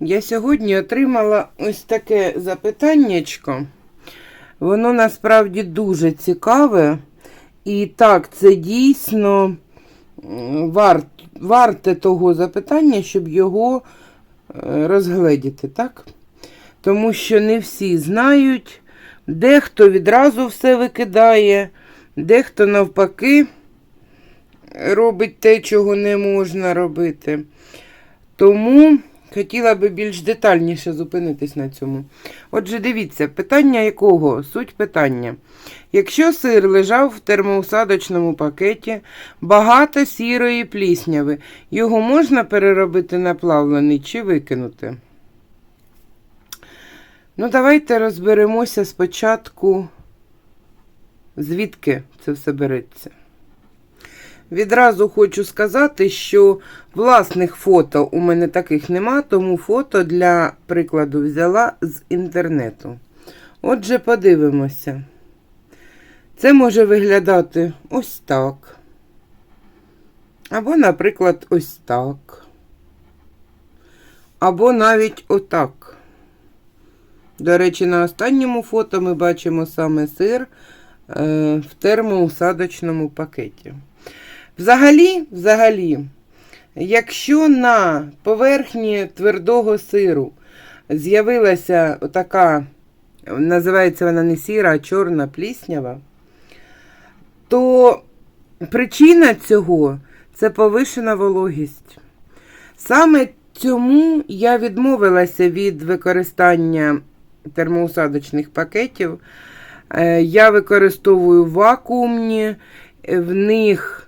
Я сьогодні отримала ось таке запитаннячко. Воно насправді дуже цікаве. І так, це дійсно варт, варте того запитання, щоб його розгледіти, так? Тому що не всі знають, дехто відразу все викидає, дехто навпаки робить те, чого не можна робити. Тому хотіла би більш детальніше зупинитись на цьому. Отже, дивіться, питання якого? Суть питання. Якщо сир лежав в термоусадочному пакеті, багато сірої плісняви, його можна переробити на плавлений чи викинути? Ну, давайте розберемося спочатку, звідки це все береться. Відразу хочу сказати, що власних фото у мене таких нема, тому фото для прикладу взяла з інтернету. Отже, подивимося. Це може виглядати ось так. Або, наприклад, ось так. Або навіть отак. До речі, на останньому фото ми бачимо саме сир е, в термоусадочному пакеті. Взагалі, взагалі, якщо на поверхні твердого сиру з'явилася така, називається вона не сіра, а чорна пліснява, то причина цього це повишена вологість. Саме цьому я відмовилася від використання термоусадочних пакетів. Е, Я використовую вакуумні, в них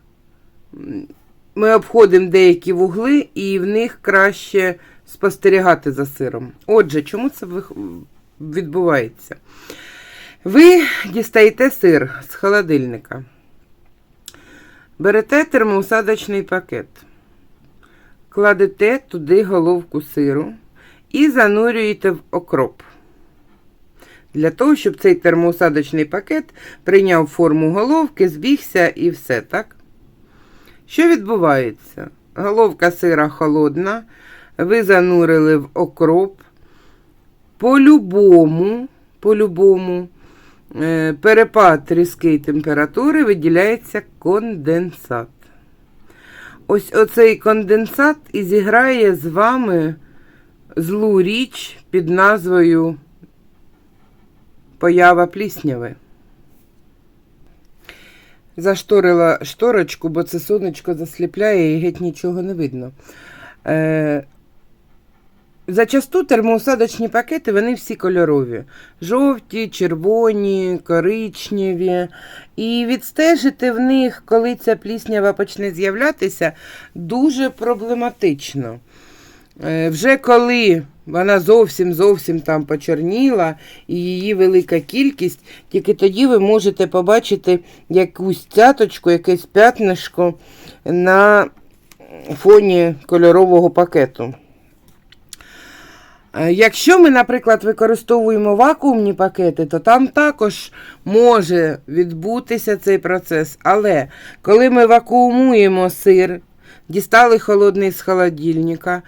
ми обходимо деякі вугли, і в них краще спостерігати за сиром. Отже, чому це відбувається? Ви дістаєте сир з холодильника, берете термоусадочний пакет, кладете туди головку сиру і занурюєте в окроп. Для того, щоб цей термоусадочний пакет прийняв форму головки, збігся і все, так? Що відбувається? Головка сира холодна, ви занурили в окроп. По-любому, по-любому, е, перепад різкої температури виділяється конденсат. Ось оцей конденсат і зіграє з вами злу річ під назвою Поява плісняви. Зашторила шторочку, бо це сонечко засліпляє і геть нічого не видно. Е, Зачасту термоусадочні пакети, вони всі кольорові. Жовті, червоні, коричневі. І відстежити в них, коли ця пліснява почне з'являтися, дуже проблематично. Е, Вже коли вона зовсім зовсім там почорніла і її велика кількість, тільки тоді ви можете побачити якусь цяточку, якесь п'ятнишко на фоні кольорового пакету. Е, Якщо ми, наприклад, використовуємо вакуумні пакети, то там також може відбутися цей процес. Але коли ми вакуумуємо сир, дістали холодний з холодильника,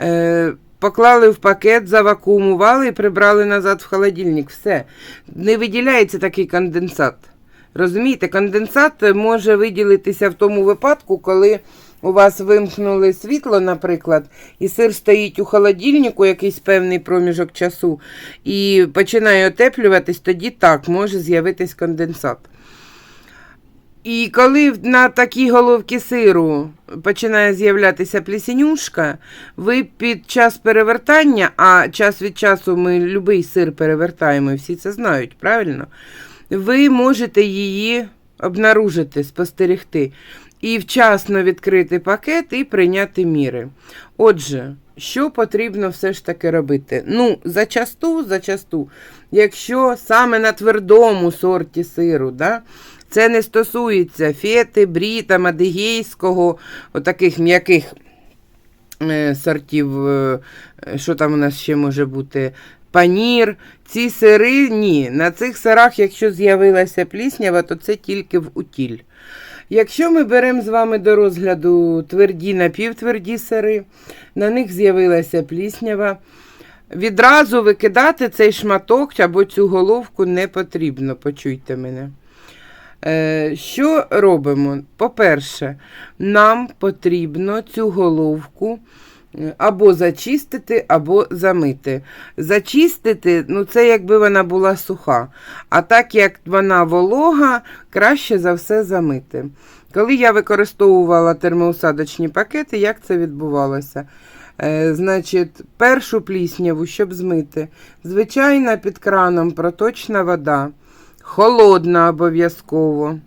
е, поклали в пакет, завакуумували і прибрали назад в холодильник. Все. Не виділяється такий конденсат. Розумієте, конденсат може виділитися в тому випадку, коли у вас вимкнули світло, наприклад, і сир стоїть у холодильнику якийсь певний проміжок часу і починає отеплюватись, тоді так може з'явитись конденсат. І коли на такій головці сиру починає з'являтися плісенюшка, ви під час перевертання, а час від часу ми будь-який сир перевертаємо, і всі це знають, правильно? Ви можете її обнаружити, спостерегти і вчасно відкрити пакет і прийняти міри. Отже, що потрібно все ж таки робити? Ну, зачасту, зачасту, якщо саме на твердому сорті сиру, да, це не стосується фети, бріта, мадигейського, отаких м'яких е, сортів, е, що там у нас ще може бути, панір. Ці сири, ні. На цих сирах, якщо з'явилася пліснява, то це тільки в утіль. Якщо ми беремо з вами до розгляду тверді напівтверді сири, на них з'явилася пліснява. Відразу викидати цей шматок або цю головку не потрібно, почуйте мене. Е, що робимо? По-перше, нам потрібно цю головку е, або зачистити, або замити. Зачистити, ну це якби вона була суха. А так як вона волога, краще за все замити. Коли я використовувала термоусадочні пакети, як це відбувалося? Е, значить, першу плісняву, щоб змити, звичайна під краном проточна вода, холодна обов'язково.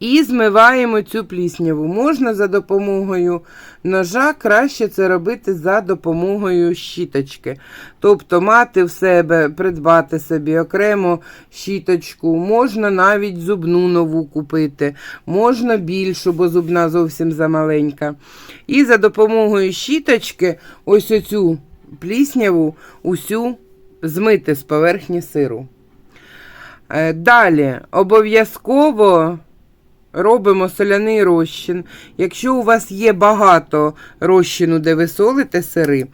І змиваємо цю плісняву. Можна за допомогою ножа, краще це робити за допомогою щіточки. Тобто мати в себе, придбати собі окремо щіточку, можна навіть зубну нову купити, можна більшу, бо зубна зовсім замаленька. І за допомогою щіточки ось оцю плісняву усю змити з поверхні сиру. Е, Далі обов'язково робимо соляний розчин. Якщо у вас є багато розчину, де ви солите сири,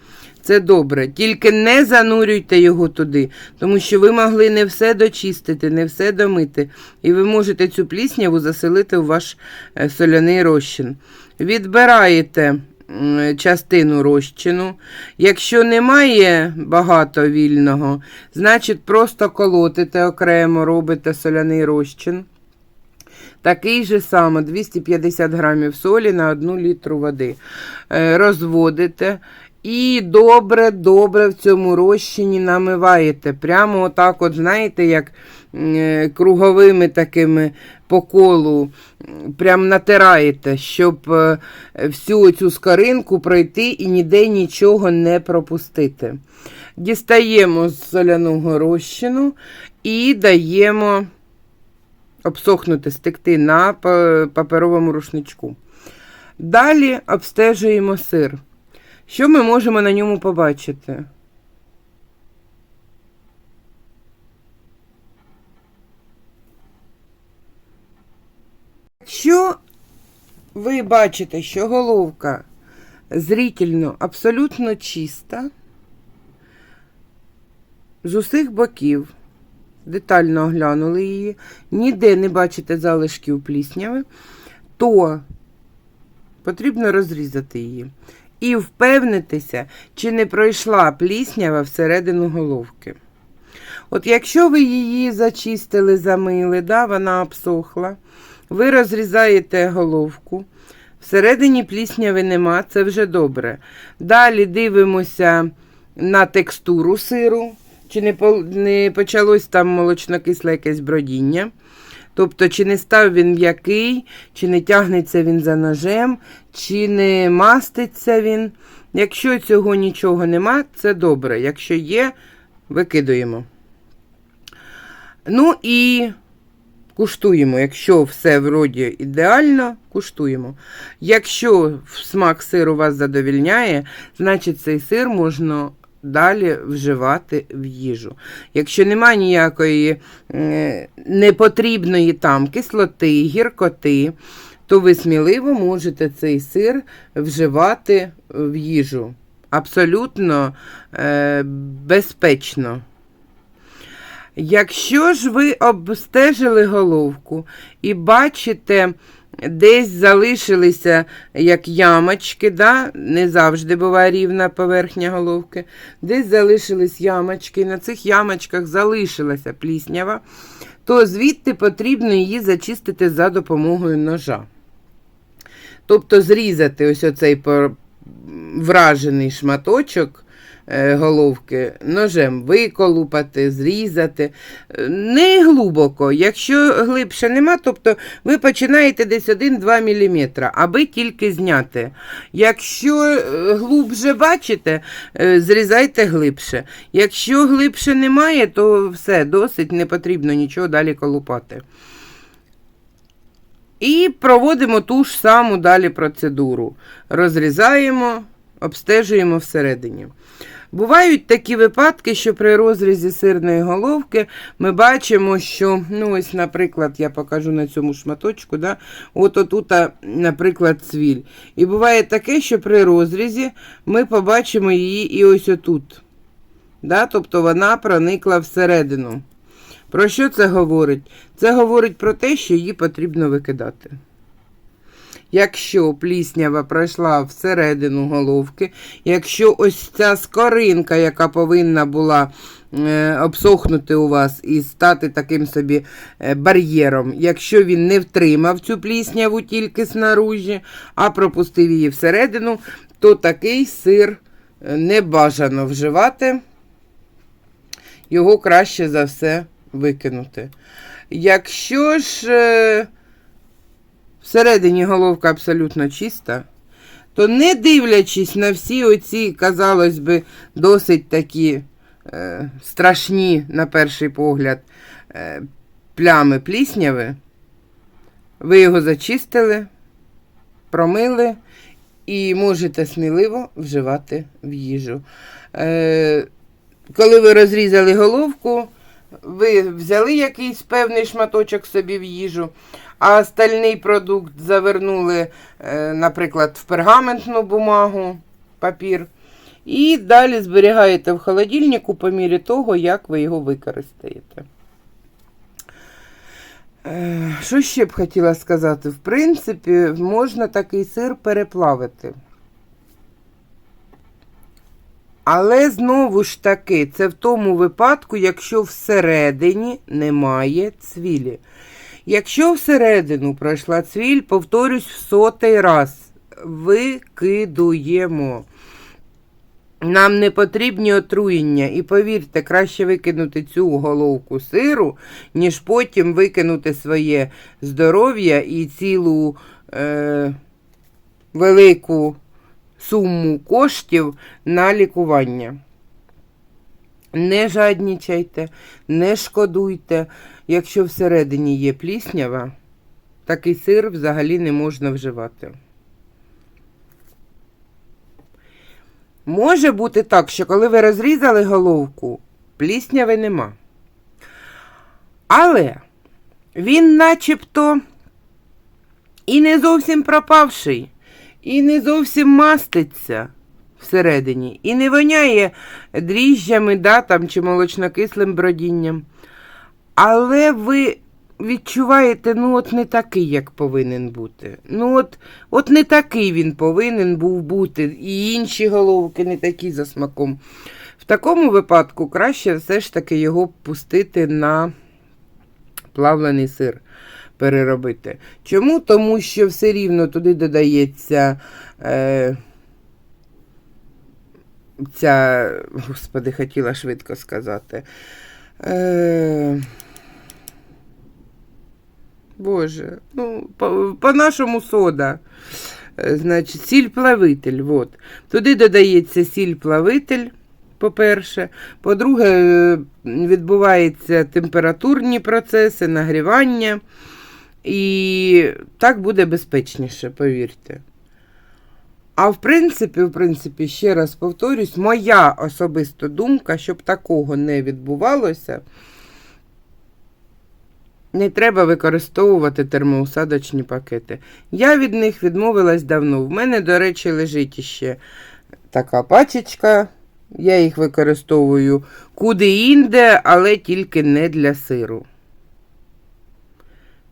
це добре. Тільки не занурюйте його туди, тому що ви могли не все дочистити, не все домити. І ви можете цю плісняву заселити у ваш е, соляний розчин. Відбираєте частину розчину. Якщо немає багато вільного, значить просто колотите окремо, робите соляний розчин. Такий же саме 250 грамів солі на 1 літру води. Е, Розводите і добре-добре в цьому розчині намиваєте. Прямо отак, от, знаєте, як е, круговими такими по колу, прям натираєте, щоб е, всю цю скоринку пройти і ніде нічого не пропустити. Дістаємо з соляного розчину і даємо обсохнути, стекти на паперовому рушничку. Далі обстежуємо сир. Що ми можемо на ньому побачити? Якщо ви бачите, що головка зрительно абсолютно чиста, з усіх боків, детально оглянули її, ніде не бачите залишків плісняви, то потрібно розрізати її. І впевнитися, чи не пройшла пліснява всередину головки. От якщо ви її зачистили, замили, да, вона обсохла, ви розрізаєте головку. Всередині плісняви нема, це вже добре. Далі дивимося на текстуру сиру, чи не, по- не почалось там молочнокисле якесь бродіння. Тобто, чи не став він м'який, чи не тягнеться він за ножем, чи не маститься він. Якщо цього нічого нема, це добре. Якщо є, викидуємо. Ну і куштуємо. Якщо все вроді ідеально, куштуємо. Якщо смак сиру вас задовільняє, значить цей сир можна далі вживати в їжу. Якщо немає ніякої е, непотрібної там кислоти, гіркоти, то ви сміливо можете цей сир вживати в їжу. Абсолютно е, безпечно. Якщо ж ви обстежили головку і бачите, десь залишилися як ямочки, да? не завжди буває рівна поверхня головки, десь залишились ямочки, на цих ямочках залишилася пліснява, то звідти потрібно її зачистити за допомогою ножа. Тобто зрізати ось оцей вражений шматочок головки, ножем виколупати, зрізати. Е, Не глибоко. Якщо глибше нема, тобто ви починаєте десь 1-2 мм, аби тільки зняти. Якщо е, глубже бачите, е, зрізайте глибше. Якщо глибше немає, то все, досить, не потрібно нічого далі колупати. І проводимо ту ж саму далі процедуру. Розрізаємо, обстежуємо всередині. Бувають такі випадки, що при розрізі сирної головки ми бачимо, що, ну ось, наприклад, я покажу на цьому шматочку, да, от отут, наприклад, цвіль. І буває таке, що при розрізі ми побачимо її і ось отут. Да, тобто вона проникла всередину. Про що це говорить? Це говорить про те, що її потрібно викидати. Якщо пліснява пройшла всередину головки, якщо ось ця скоринка, яка повинна була е, обсохнути у вас і стати таким собі е, бар'єром, якщо він не втримав цю плісняву тільки снаружі, а пропустив її всередину, то такий сир е, не бажано вживати. Його краще за все викинути. Якщо ж всередині головка абсолютно чиста, то не дивлячись на всі оці, казалось би, досить такі е, страшні, на перший погляд, е, плями плісняви, ви його зачистили, промили і можете сміливо вживати в їжу. Е, коли ви розрізали головку, ви взяли якийсь певний шматочок собі в їжу, а остальний продукт завернули, е, наприклад, в пергаментну бумагу, папір. І далі зберігаєте в холодильнику по мірі того, як ви його використаєте. Е, Що ще б хотіла сказати? В принципі, можна такий сир переплавити. Але знову ж таки, це в тому випадку, якщо всередині немає цвілі. Якщо всередину пройшла цвіль, повторюсь в сотий раз, викидуємо. Нам не потрібні отруєння. І повірте, краще викинути цю головку сиру, ніж потім викинути своє здоров'я і цілу е, велику суму коштів на лікування. Не жаднічайте, не шкодуйте. Якщо всередині є пліснява, такий сир взагалі не можна вживати. Може бути так, що коли ви розрізали головку, плісняви нема. Але він начебто і не зовсім пропавший, і не зовсім маститься всередині, і не воняє дріжджами да, там, чи молочнокислим бродінням. Але ви відчуваєте, ну, от не такий, як повинен бути. Ну, от, от не такий він повинен був бути. І інші головки не такі за смаком. В такому випадку краще все ж таки його пустити на плавлений сир. Переробити. Чому? Тому що все рівно туди додається е, ця, господи, хотіла швидко сказати. Е, Боже, ну, по- по-нашому сода. Е, Значить, сіль-плавитель. Вот. Туди додається сіль-плавитель, по-перше. По-друге, е, відбуваються температурні процеси, нагрівання. І так буде безпечніше, повірте. А в принципі, в принципі, ще раз повторюсь, моя особиста думка, щоб такого не відбувалося, не треба використовувати термоусадочні пакети. Я від них відмовилась давно. В мене, до речі, лежить іще така пачечка. Я їх використовую куди-інде, але тільки не для сиру.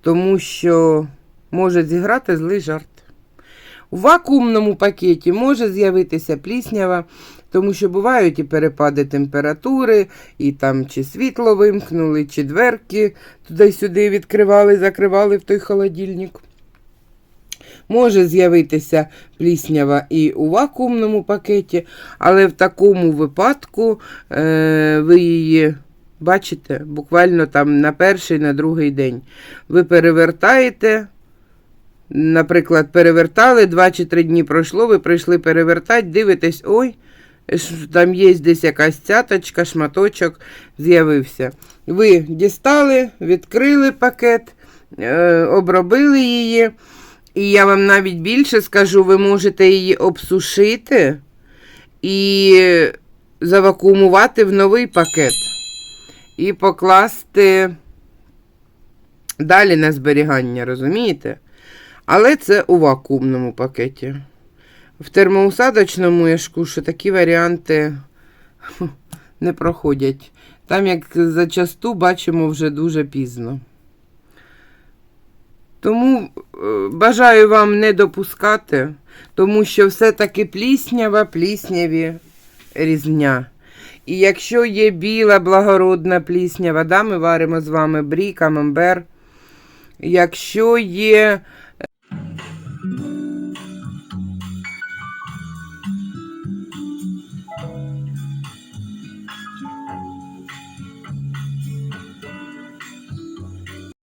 Тому що може зіграти злий жарт. У вакуумному пакеті може з'явитися пліснява, тому що бувають і перепади температури, і там чи світло вимкнули, чи дверки туди-сюди відкривали, закривали в той холодильник. Може з'явитися пліснява і у вакуумному пакеті, але в такому випадку е, ви її бачите буквально там на перший, на другий день. Ви перевертаєте. Наприклад, перевертали, 2 чи 3 дні пройшло, ви прийшли перевертати, дивитесь, ой, там є десь якась цяточка, шматочок з'явився. Ви дістали, відкрили пакет, е, обробили її. І я вам навіть більше скажу, ви можете її обсушити і завакуумувати в новий пакет. І покласти далі на зберігання, розумієте? Але це у вакуумному пакеті. В термоусадочному я ж кажу, такі варіанти не проходять. Там, як зачасту, бачимо вже дуже пізно. Тому е, бажаю вам не допускати, тому що все-таки пліснява, плісняві різня. І якщо є біла благородна пліснява, да, ми варимо з вами брі, камембер. Якщо є